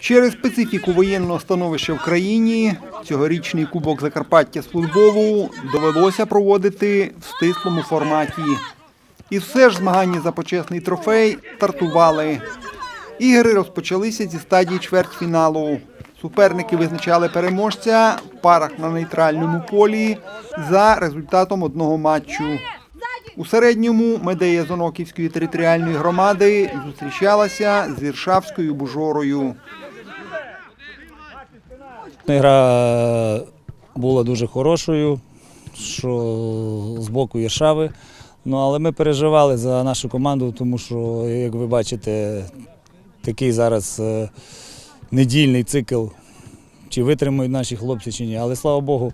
Через специфіку воєнного становища в країні цьогорічний кубок Закарпаття з футболу довелося проводити в стислому форматі. І все ж змагання за почесний трофей стартували. Ігри розпочалися зі стадії чвертьфіналу. Суперники визначали переможця в парах на нейтральному полі за результатом одного матчу. У середньому медея Зоноківської територіальної громади зустрічалася з Іршавською Бужорою. Гра була дуже хорошою, що з боку Єршави. Ну, але ми переживали за нашу команду, тому що, як ви бачите, такий зараз е, недільний цикл, чи витримають наші хлопці, чи ні. Але слава Богу,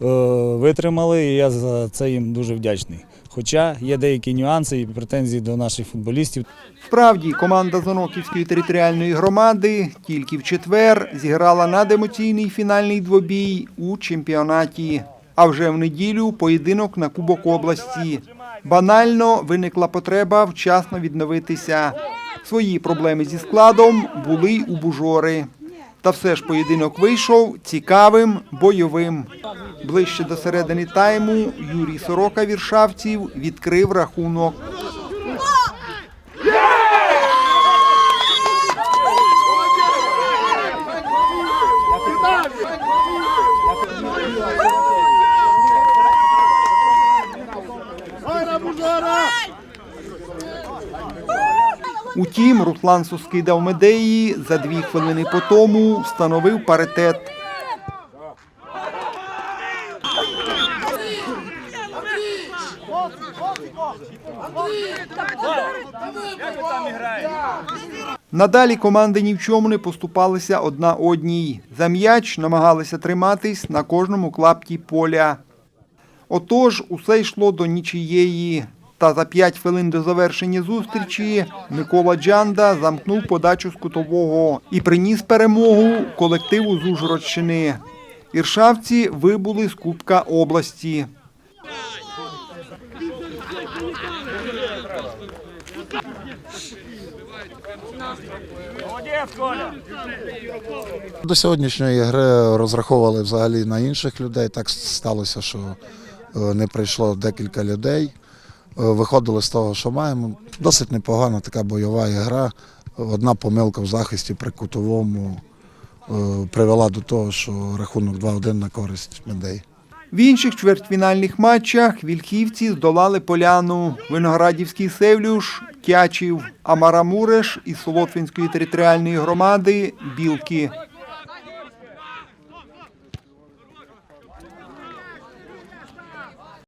витримали, і я за це їм дуже вдячний. Хоча є деякі нюанси і претензії до наших футболістів. Справді, команда Зоноківської територіальної громади тільки в четвер зіграла надемоційний фінальний двобій у чемпіонаті. А вже в неділю поєдинок на Кубок області. Банально виникла потреба вчасно відновитися. Свої проблеми зі складом були й у Бужори. Та все ж поєдинок вийшов цікавим, бойовим. Ближче до середини тайму Юрій Сорока віршавців відкрив рахунок. Утім, Руслан Соскидав Медеї за дві хвилини по тому встановив паритет. Надалі команди ні в чому не поступалися одна одній. За м'яч намагалися триматись на кожному клапті поля. Отож, усе йшло до нічиєї. Та за п'ять хвилин до завершення зустрічі Микола Джанда замкнув подачу з кутового і приніс перемогу колективу з Ужгородщини. Іршавці вибули з Кубка області. До сьогоднішньої гри розраховували взагалі на інших людей. Так сталося, що е, не прийшло декілька людей. Виходили з того, що маємо. Досить непогана така бойова гра. Одна помилка в захисті при кутовому е, привела до того, що рахунок 2-1 на користь медей. В інших чвертьфінальних матчах вільхівці здолали поляну, Виноградівський Севлюш, Тячів, Амарамуреш із Солотвинської територіальної громади Білки.